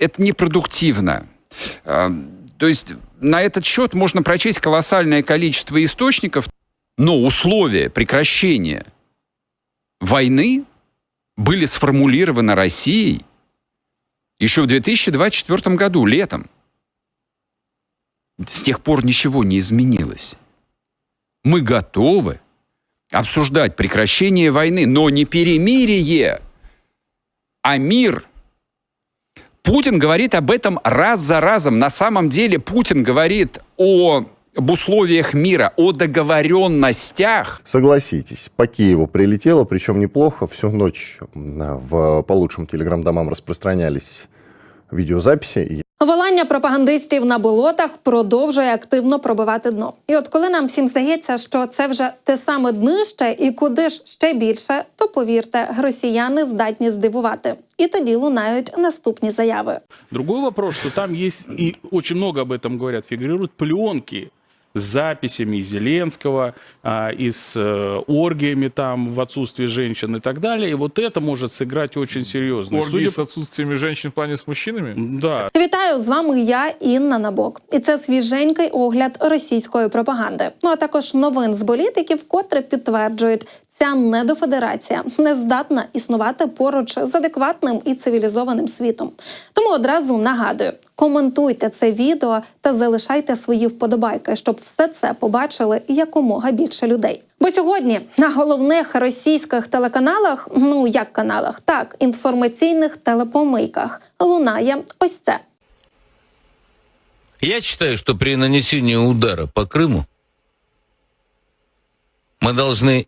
это непродуктивно. А, То есть на этот счет можно прочесть колоссальное количество источников, но условия прекращения войны были сформулированы Россией еще в 2024 году, летом. С тех пор ничего не изменилось. Мы готовы обсуждать прекращение войны, но не перемирие, а мир. Путин говорит об этом раз за разом. На самом деле Путин говорит о об условиях мира, о договоренностях. Согласитесь, по Киеву прилетело, причем неплохо. Всю ночь в, по лучшим телеграм-домам распространялись відеозаписи. І Волання пропагандистів на болотах продовжує активно пробивати дно. І от коли нам всім здається, що це вже те саме днище, і куди ж ще більше, то повірте, росіяни здатні здивувати. І тоді лунають наступні заяви. Другий вопрос, що там є і дуже много об этом говорять, фігурують пленки с записями Зеленского, а, и с э, оргиями там в отсутствии женщин и так далее. И вот это может сыграть очень серьезно. И Оргии судя с отсутствием женщин в плане с мужчинами? Да, Вітаю з вами я, Інна Набок, і це свіженький огляд російської пропаганди. Ну а також новин з політиків, котре підтверджують, ця недофедерація не здатна існувати поруч з адекватним і цивілізованим світом. Тому одразу нагадую: коментуйте це відео та залишайте свої вподобайки, щоб все це побачили якомога більше людей. Бо сьогодні на головних російських телеканалах, ну як каналах, так інформаційних телепомийках, лунає ось це. Я считаю, что при нанесении удара по Крыму мы должны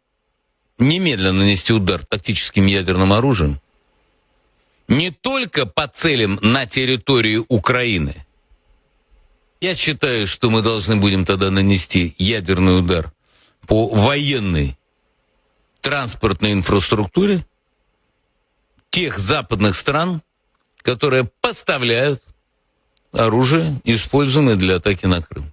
немедленно нанести удар тактическим ядерным оружием не только по целям на территории Украины. Я считаю, что мы должны будем тогда нанести ядерный удар по военной транспортной инфраструктуре тех западных стран, которые поставляют оружие, используемое для атаки на Крым.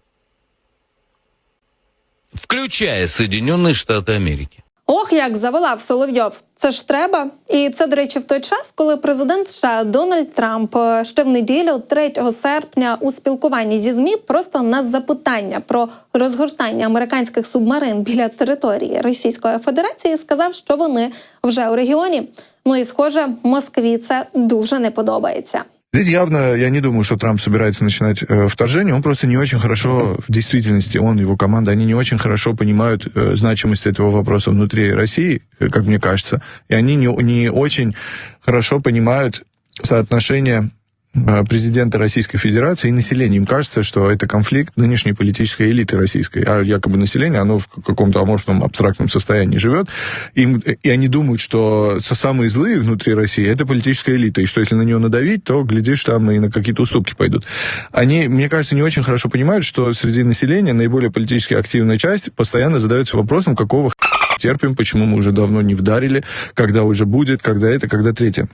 Включая Соединенные Штаты Америки. Ох, як завелав Соловйов. Це ж треба. І це, до речі, в той час, коли президент США Дональд Трамп е, ще в неділю, 3 серпня, у спілкуванні зі змі просто на запитання про розгортання американських субмарин біля території Російської Федерації сказав, що вони вже у регіоні. Ну і схоже, Москві це дуже не подобається. Здесь явно, я не думаю, что Трамп собирается начинать э, вторжение. Он просто не очень хорошо, в действительности, он его команда, они не очень хорошо понимают э, значимость этого вопроса внутри России, э, как мне кажется. И они не, не очень хорошо понимают соотношение президента Российской Федерации и населения. Им кажется, что это конфликт нынешней политической элиты российской, а якобы население, оно в каком-то аморфном абстрактном состоянии живет. Им, и они думают, что самые злые внутри России это политическая элита, и что если на нее надавить, то, глядишь, там и на какие-то уступки пойдут. Они, мне кажется, не очень хорошо понимают, что среди населения наиболее политически активная часть постоянно задается вопросом, какого терпим, почему мы уже давно не вдарили, когда уже будет, когда это, когда третье.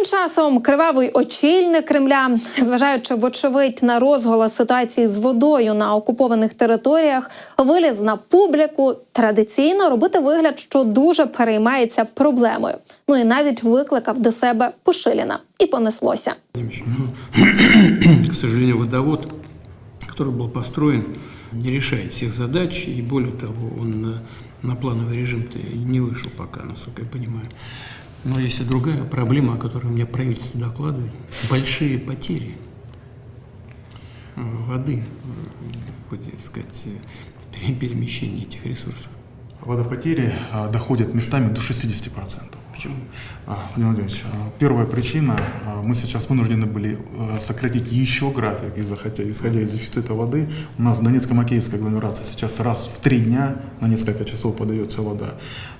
Тим часом кривавий очільник Кремля, зважаючи вочевидь на розголос ситуації з водою на окупованих територіях, виліз на публіку традиційно робити вигляд, що дуже переймається проблемою. Ну і навіть викликав до себе Пушиліна, і понеслося. Ну, к сожалению, водовод, который был построен, не решает всех задач, и более того, он на, на плановый режим-то и не вышел пока, насколько я понимаю. Но есть и другая проблема, о которой мне правительство докладывает. Большие потери воды, будет сказать, э, пере- перемещение этих ресурсов. Водопотери а, доходят местами до 60%. Почему? Владимир Владимирович, а, первая причина, а, мы сейчас вынуждены были а, сократить еще график, из-за, хотя, исходя из дефицита воды. У нас в Донецко-Макеевской агломерации сейчас раз в три дня на несколько часов подается вода.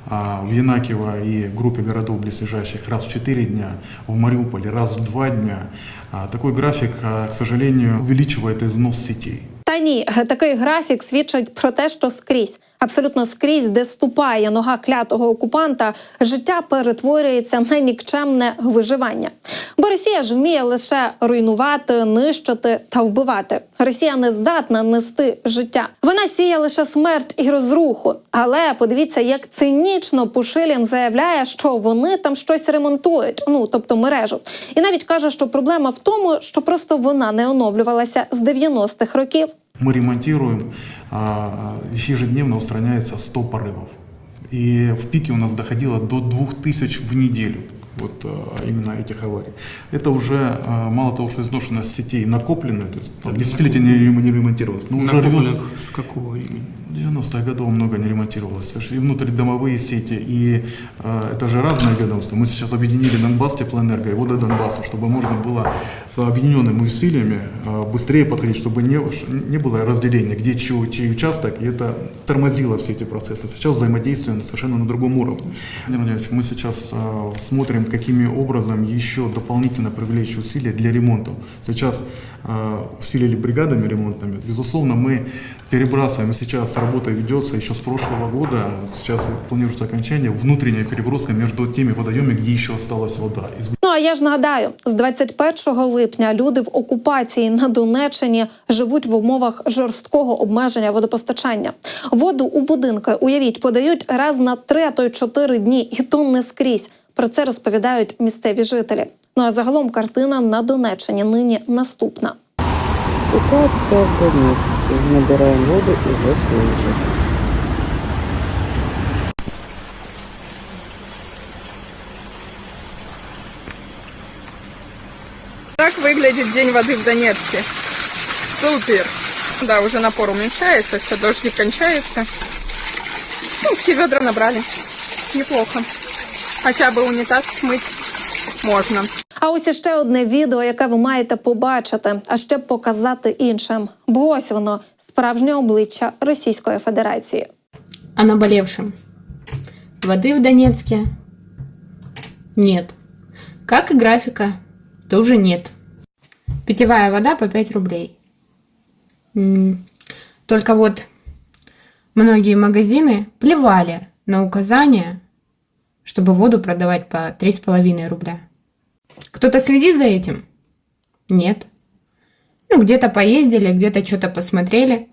А в Янакиево и группе городов близлежащих раз в четыре дня, в Мариуполе раз в два дня. А Такой график, а, к сожалению, увеличивает износ сетей. Та Та ні, такий графік свідчить про те, що скрізь, абсолютно скрізь, де ступає нога клятого окупанта, життя перетворюється на нікчемне виживання. Бо Росія ж вміє лише руйнувати, нищити та вбивати. Росія не здатна нести життя. Вона сіє лише смерть і розруху. Але подивіться, як цинічно Пушилін заявляє, що вони там щось ремонтують, ну тобто мережу, і навіть каже, що проблема в тому, що просто вона не оновлювалася з 90-х років. Мы ремонтируем, а, ежедневно устраняется 100 порывов. И в пике у нас доходило до 2000 в неделю. Вот а, именно этих аварий. Это уже а, мало того, что изношенность сетей накопленная, то есть там, десятилетия не, рем- не ремонтировалось, но уже рвет. С какого времени? 90-х годов много не ремонтировалось. И внутридомовые сети, и э, это же разные ведомства. Мы сейчас объединили Донбасс Теплоэнерго и Воды Донбасса, чтобы можно было с объединенными усилиями э, быстрее подходить, чтобы не, не было разделения, где чей, чей участок, и это тормозило все эти процессы. Сейчас взаимодействие совершенно на другом уровне. Владимир мы сейчас э, смотрим, какими образом еще дополнительно привлечь усилия для ремонтов. Сейчас э, усилили бригадами ремонтными. Безусловно, мы перебрасываем, сейчас работа ведется еще с прошлого года, сейчас планируется окончание, внутренняя переброска между теми водоемами, где еще осталась вода. Ну а я ж нагадаю, з 21 липня люди в окупації на Донеччині живуть в умовах жорсткого обмеження водопостачання. Воду у будинки, уявіть, подають раз на 3, а то й 4 дні, і то не скрізь. Про це розповідають місцеві жителі. Ну а загалом картина на Донеччині нині наступна. Ситуация в Донецке. Набираем воду уже с лужи. Так выглядит день воды в Донецке. Супер! Да, уже напор уменьшается, все, дождик кончается. Ну, все ведра набрали. Неплохо. Хотя бы унитаз смыть можно. А ось іще одне відео, яке ви маєте побачити, а ще показати іншим. Бо ось воно справжнє обличчя Російської Федерації. о наболевшем. Воды в Донецке нет. Как и графика, тоже нет. Питьевая вода по 5 рублей. М, Только вот многие магазины плевали на указания, чтобы воду продавать по 3,5 рубля. Кто-то следит за этим? Нет. Ну, где-то поездили, где-то что-то посмотрели.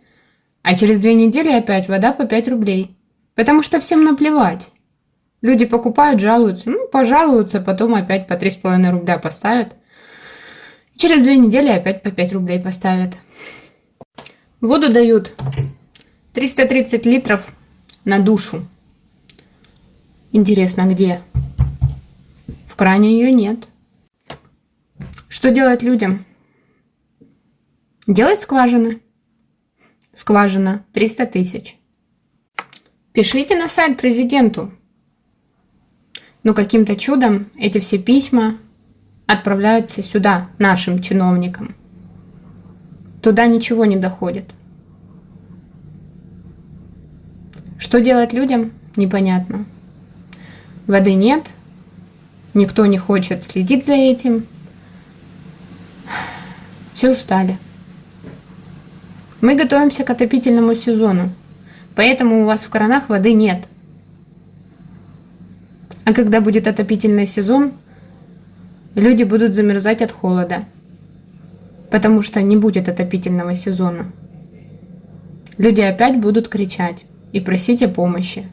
А через две недели опять вода по 5 рублей. Потому что всем наплевать. Люди покупают, жалуются. Ну, пожалуются, потом опять по 3,5 рубля поставят. Через две недели опять по 5 рублей поставят. Воду дают 330 литров на душу. Интересно, где? В кране ее нет. Что делать людям? Делать скважины. Скважина 300 тысяч. Пишите на сайт президенту. Но каким-то чудом эти все письма отправляются сюда, нашим чиновникам. Туда ничего не доходит. Что делать людям, непонятно. Воды нет, никто не хочет следить за этим. Все устали. Мы готовимся к отопительному сезону, поэтому у вас в кранах воды нет. А когда будет отопительный сезон, люди будут замерзать от холода, потому что не будет отопительного сезона. Люди опять будут кричать и просить о помощи.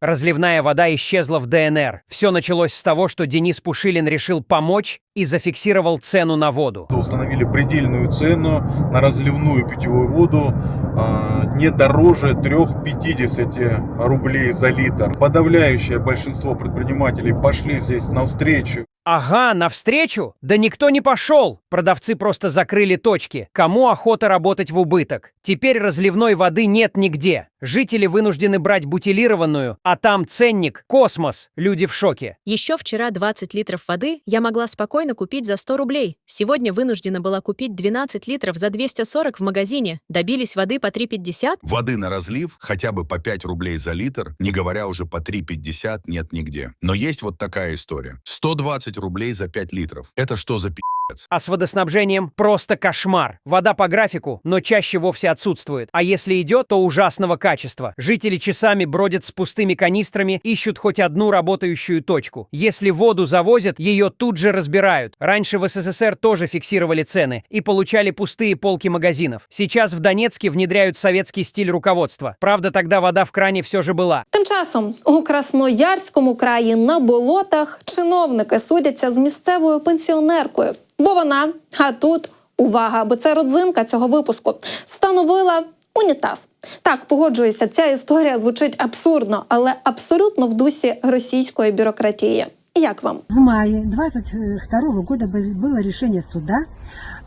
Разливная вода исчезла в ДНР. Все началось с того, что Денис Пушилин решил помочь и зафиксировал цену на воду. Установили предельную цену на разливную питьевую воду а, не дороже 3,50 рублей за литр. Подавляющее большинство предпринимателей пошли здесь навстречу. Ага, навстречу? Да никто не пошел. Продавцы просто закрыли точки. Кому охота работать в убыток? Теперь разливной воды нет нигде. Жители вынуждены брать бутилированную, а там ценник – космос. Люди в шоке. Еще вчера 20 литров воды я могла спокойно купить за 100 рублей. Сегодня вынуждена была купить 12 литров за 240 в магазине. Добились воды по 3,50? Воды на разлив хотя бы по 5 рублей за литр, не говоря уже по 3,50 нет нигде. Но есть вот такая история. 120 рублей за 5 литров. Это что за пи***? А с водоснабжением просто кошмар. Вода по графику, но чаще вовсе отсутствует. А если идет, то ужасного качества. Жители часами бродят с пустыми канистрами, ищут хоть одну работающую точку. Если воду завозят, ее тут же разбирают. Раньше в СССР тоже фиксировали цены и получали пустые полки магазинов. Сейчас в Донецке внедряют советский стиль руководства. Правда, тогда вода в кране все же была. Тим часом у Красноярському краї на болотах чиновники судяться з місцевою пенсіонеркою, бо вона, а тут увага, бо це родзинка цього випуску, встановила унітаз. Так, погоджуюся, ця історія звучить абсурдно, але абсолютно в дусі російської бюрократії. Як вам? В мае 22 года был- было решение суда,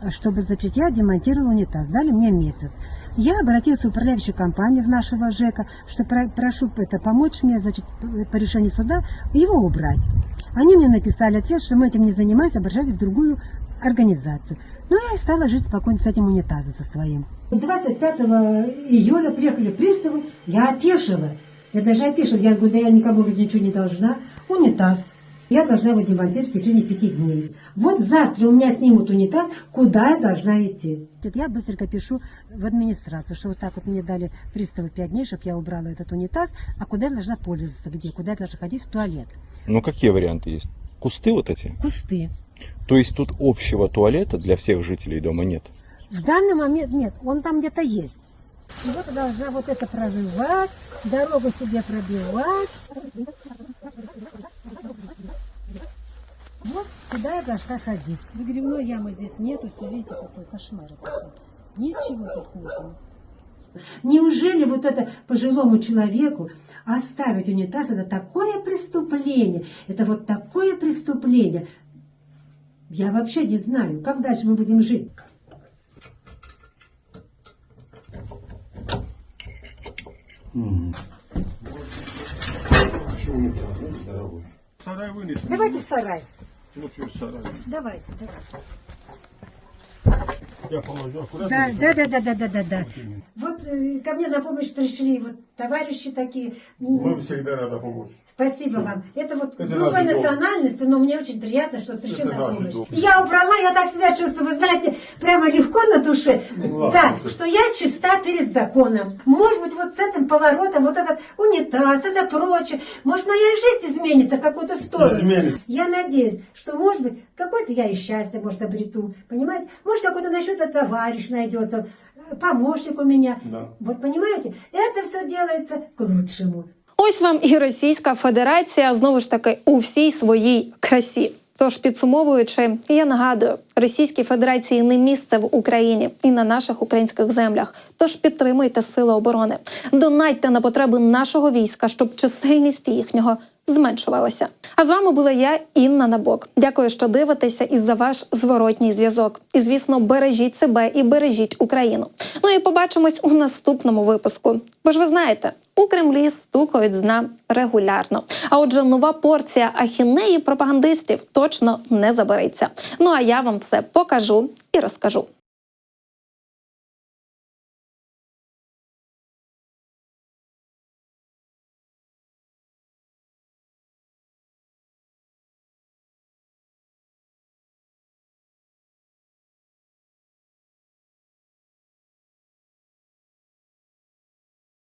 чтобы, значит, я демонтировала унитаз. Дали мне месяц. Я обратилась в управляющую компанию в нашего ЖЭКа, что про- прошу это помочь мне, значит, по решению суда его убрать. Они мне написали ответ, что мы этим не занимаемся, обращайтесь в другую организацию. Ну, я и стала жить спокойно с этим унитазом со своим. 25 июля приехали приставы, я опешила. Я даже опешила. Я говорю, да я никому вроде ничего не должна. Унитаз. Я должна его демонтировать в течение пяти дней. Вот завтра у меня снимут унитаз, куда я должна идти. Я быстренько пишу в администрацию, что вот так вот мне дали приставы пять дней, чтобы я убрала этот унитаз, а куда я должна пользоваться, где, куда я должна ходить в туалет. Ну, какие варианты есть? Кусты вот эти? Кусты. То есть тут общего туалета для всех жителей дома нет? В данный момент нет, он там где-то есть. Вот я должна вот это проживать, дорогу себе пробивать. Вот сюда я должна ходить. Выгребной ямы здесь нету, все видите, какой кошмар. Ничего здесь нету. Неужели вот это пожилому человеку оставить унитаз, это такое преступление, это вот такое преступление. Я вообще не знаю, как дальше мы будем жить. Сарай вынес. Давайте в сарай. Вот в сарай. Давайте, давайте. Я положу аккуратно. Да, да, да, да, да, да, да. Вот э, ко мне на помощь пришли вот товарищи такие. Мы всегда рады помочь. Спасибо вам. Это вот Это другой национальности, но мне очень приятно, что пришли Это на помощь. долг. Я убрала, я так себя чувствую, вы знаете, прямо легко на душе. Ну, да, ладно. что я чиста перед законом. Может быть, вот с этим поворотом, вот этот унитаз, это прочее, может, моя жизнь изменится в какую-то сторону. Изменится. Я надеюсь, что, может быть, какое-то я и счастье, может, обрету, понимаете? Может, какой-то насчет товарищ найдется, помощник у меня. Да. Вот понимаете, это все делается к лучшему. Ось вам і Російська Федерація знову ж таки у всій своїй красі. Тож підсумовуючи, я нагадую, Російській Федерації не місце в Україні і на наших українських землях. Тож підтримуйте сили оборони, донайте на потреби нашого війська, щоб чисельність їхнього зменшувалася. А з вами була я, Інна Набок. Дякую, що дивитеся і за ваш зворотній зв'язок. І звісно, бережіть себе і бережіть Україну. Ну і побачимось у наступному випуску. Бо ж ви знаєте, у Кремлі стукають з дна регулярно. А отже, нова порція ахінеї пропагандистів точно не забереться. Ну а я вам все покажу і розкажу.